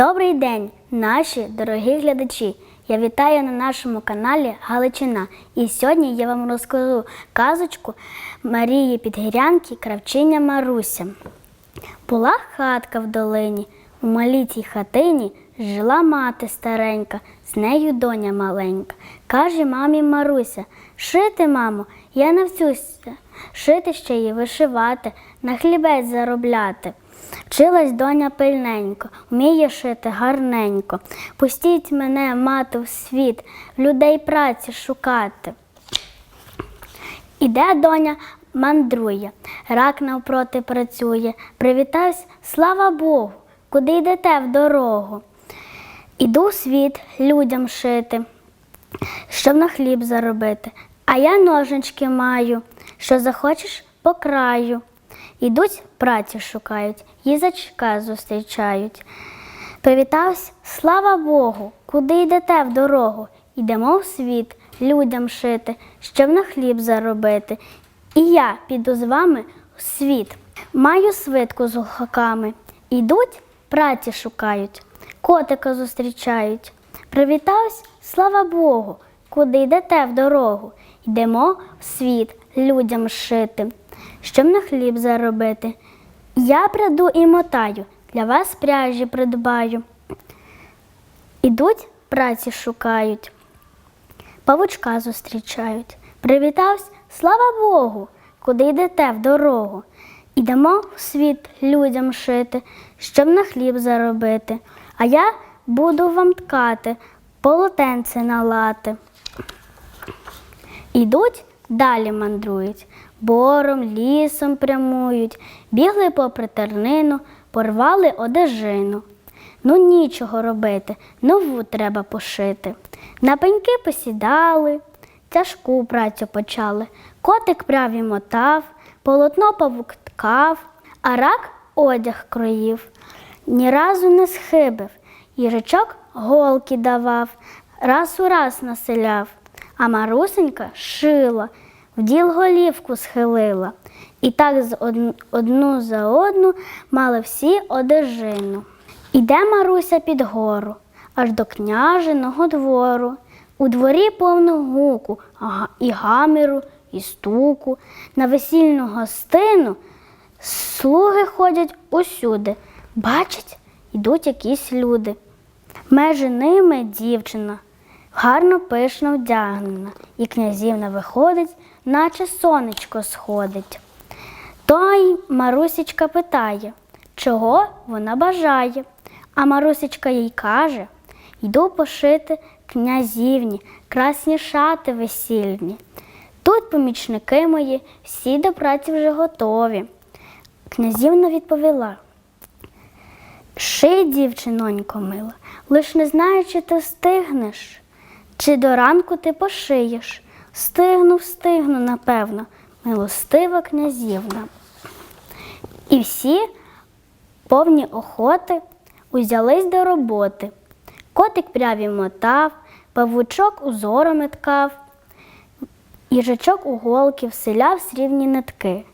Добрий день, наші дорогі глядачі! Я вітаю на нашому каналі Галичина. І сьогодні я вам розкажу казочку Марії Підгірянки Кравчиня Маруся. Була хатка в долині, у малій цій хатині жила мати старенька, з нею доня маленька. Каже мамі Маруся: Шити, мамо, я навчуся, шити ще й вишивати, на хлібець заробляти. Вчилась доня пильненько, вміє шити гарненько. Пустіть мене, мати, в світ, людей праці шукати. Іде доня, мандрує, рак навпроти працює. Привітавсь, слава Богу, куди йдете в дорогу. Іду в світ людям шити, щоб на хліб заробити. А я ножнички маю, що захочеш по краю. Ідуть праці шукають, їзачка зустрічають. Привітався, слава Богу, куди йдете в дорогу? Йдемо в світ людям шити, щоб на хліб заробити. І я піду з вами в світ. Маю свитку з гухаками. Ідуть, праці шукають, котика зустрічають. Привітався, слава Богу, куди йдете в дорогу? Йдемо в світ людям шити, щоб на хліб заробити. Я приду і мотаю, для вас пряжі придбаю. Ідуть, праці шукають, павучка зустрічають. Привітався, слава Богу, куди йдете в дорогу. Ідемо в світ людям шити, щоб на хліб заробити. А я буду вам ткати, полотенце налати. Ідуть, далі мандрують, бором, лісом прямують, бігли попри тернину, порвали одежину. Ну нічого робити, нову треба пошити. На пеньки посідали, тяжку працю почали. Котик праві мотав, полотно павук ткав, а рак одяг кроїв. Ні разу не схибив, їжачок голки давав, раз у раз населяв. А Марусенька шила, в діл голівку схилила. І так з од- одну за одну мали всі одежину. Іде Маруся під гору, аж до княжиного двору. У дворі повно гуку, і гаміру, і стуку. На весільну гостину слуги ходять усюди. Бачать, йдуть якісь люди. Межі ними дівчина, гарно пишно вдягнена, і князівна виходить, наче сонечко сходить. Той Марусічка питає, чого вона бажає. А Марусічка їй каже: йду пошити князівні, красні шати весільні. Тут помічники мої, всі до праці вже готові. Князівна відповіла. Ший, дівчинонько мила, лиш не знаю, чи ти встигнеш, чи до ранку ти пошиєш. Встигну, встигну, напевно, милостива князівна. І всі, повні охоти, узялись до роботи. Котик пряві мотав, павучок узорами ткав, їжачок у голки вселяв срібні нитки.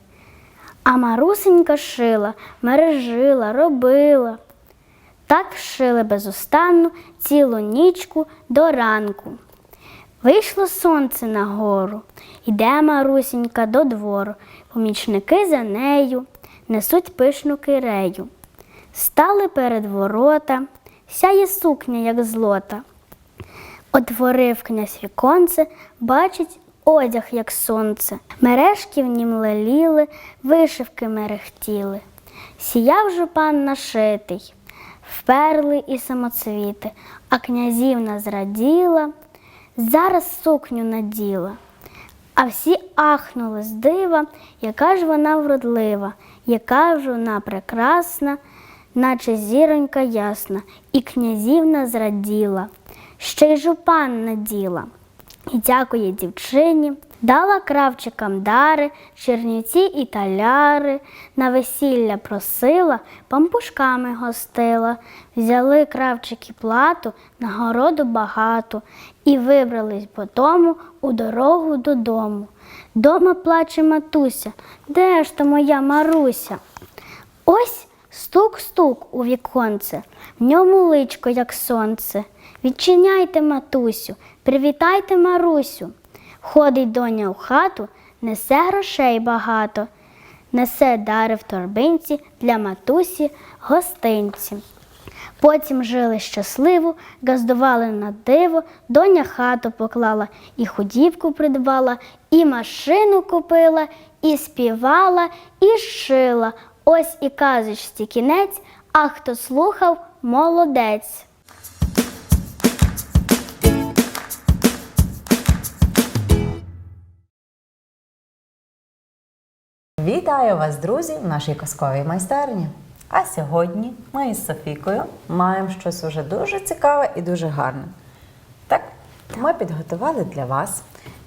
А Марусенька шила, мережила, робила. Так шили безустанно цілу нічку до ранку. Вийшло сонце на гору, йде Марусінька до двору, помічники за нею несуть пишну кирею. Стали перед ворота, сяє сукня, як злота. Отворив князь віконце, бачить одяг, як сонце. Мережки в нім леліли, вишивки мерехтіли. Сіяв жупан нашитий, вперли і самоцвіти, а князівна зраділа, зараз сукню наділа. А всі ахнули з дива, яка ж вона вродлива, яка ж вона прекрасна, наче зіронька ясна, і князівна зраділа, ще й жупан наділа. І дякує дівчині, дала кравчикам дари, чернівці і таляри, на весілля просила, пампушками гостила, взяли кравчики плату, нагороду багату, і вибрались потому у дорогу додому. Дома плаче матуся, де ж то моя Маруся? Ось Стук-стук у віконце, в ньому личко, як сонце. Відчиняйте, матусю, привітайте Марусю. Ходить доня у хату, несе грошей багато, несе дари в торбинці для матусі гостинці. Потім жили щасливо, газдували на диво, доня хату поклала, і худібку придбала, і машину купила, і співала, і шила. Ось і казочці кінець, а хто слухав, молодець. Вітаю вас, друзі, в нашій казковій майстерні. А сьогодні ми із Софійкою маємо щось уже дуже цікаве і дуже гарне. Так, ми підготували для вас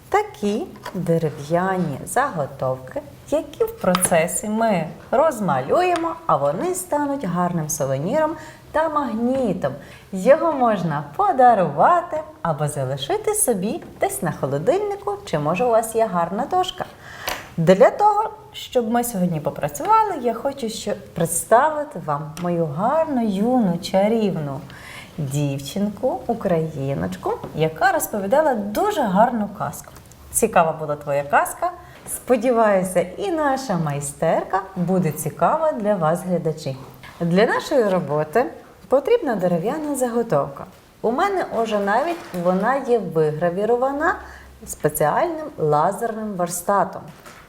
такі дерев'яні заготовки, які в процесі ми розмалюємо, а вони стануть гарним сувеніром та магнітом. Його можна подарувати або залишити собі десь на холодильнику, чи може у вас є гарна дошка. Для того, щоб ми сьогодні попрацювали, я хочу що представити вам мою гарну, юну, чарівну дівчинку, україночку, яка розповідала дуже гарну казку. Цікава була твоя казка. Сподіваюся, і наша майстерка буде цікава для вас, глядачі. Для нашої роботи потрібна дерев'яна заготовка. У мене вже навіть вона є вигравірована спеціальним лазерним верстатом.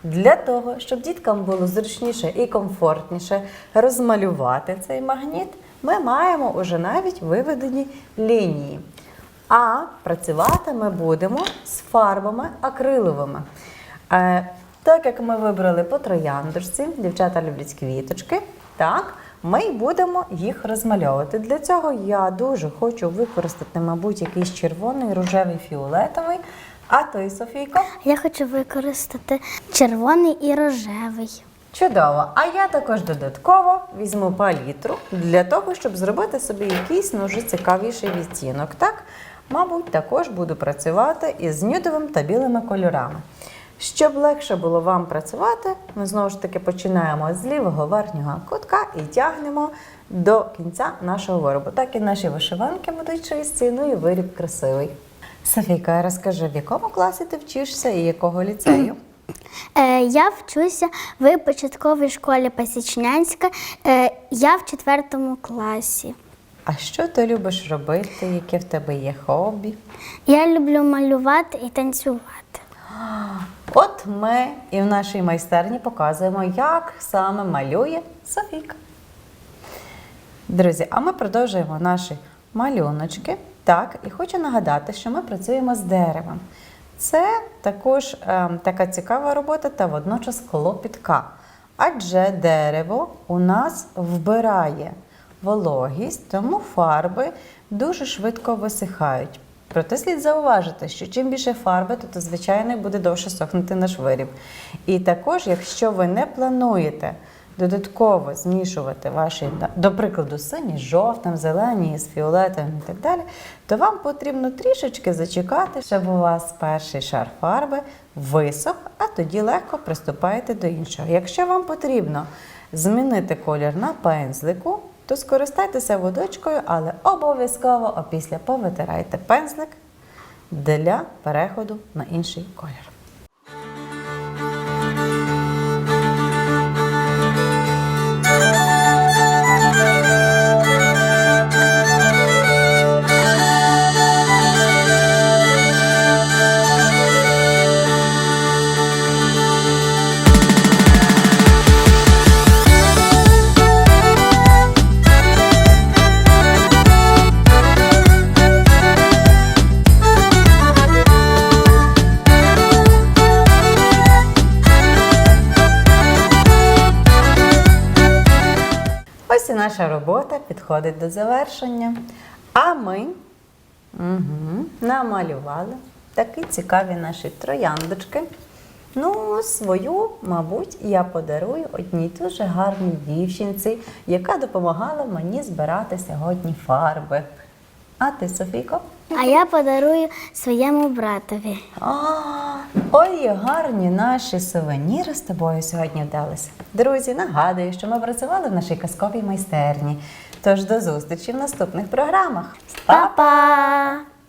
Для того, щоб діткам було зручніше і комфортніше розмалювати цей магніт, ми маємо уже навіть виведені лінії. А працювати ми будемо з фарбами акриловими. Е, так як ми вибрали по трояндочці, дівчата люблять квіточки, так, ми й будемо їх розмальовувати. Для цього я дуже хочу використати, мабуть, якийсь червоний, рожевий, фіолетовий. А той, Софійко? Я хочу використати червоний і рожевий. Чудово. А я також додатково візьму палітру для того, щоб зробити собі якийсь ну, вже цікавіший відтінок. Так, мабуть, також буду працювати із нюдовим та білими кольорами. Щоб легше було вам працювати, ми знову ж таки починаємо з лівого верхнього кутка і тягнемо до кінця нашого виробу. Так і наші вишиванки будуть чисті, ну і виріб красивий. Софійка, розкажи, в якому класі ти вчишся і якого ліцею? Е, я вчуся в початковій школі Пасічнянська. Е, я в четвертому класі. А що ти любиш робити? Яке в тебе є хобі? Я люблю малювати і танцювати. От ми і в нашій майстерні показуємо, як саме малює Софійка. Друзі, а ми продовжуємо наші малюночки. Так, і хочу нагадати, що ми працюємо з деревом. Це також е, така цікава робота та водночас клопітка. Адже дерево у нас вбирає вологість, тому фарби дуже швидко висихають. Проте слід зауважити, що чим більше фарби, то, звичайно буде довше сохнути наш виріб. І також, якщо ви не плануєте додатково змішувати ваші, до прикладу, сині з жовтим, зелені з фіолетовим і так далі, то вам потрібно трішечки зачекати, щоб у вас перший шар фарби висох, а тоді легко приступаєте до іншого. Якщо вам потрібно змінити колір на пензлику, то скористайтеся водичкою, але обов'язково опісля повитирайте пензлик для переходу на інший колір. Наша робота підходить до завершення. А ми угу, намалювали такі цікаві наші трояндочки. Ну, свою, мабуть, я подарую одній дуже гарній дівчинці, яка допомагала мені збирати сьогодні фарби. А ти, Софійко? А я подарую своєму братові. А, ой, гарні наші сувеніри з тобою сьогодні вдалися. Друзі, нагадую, що ми працювали в нашій казковій майстерні. Тож до зустрічі в наступних програмах. Па-па! Па-па!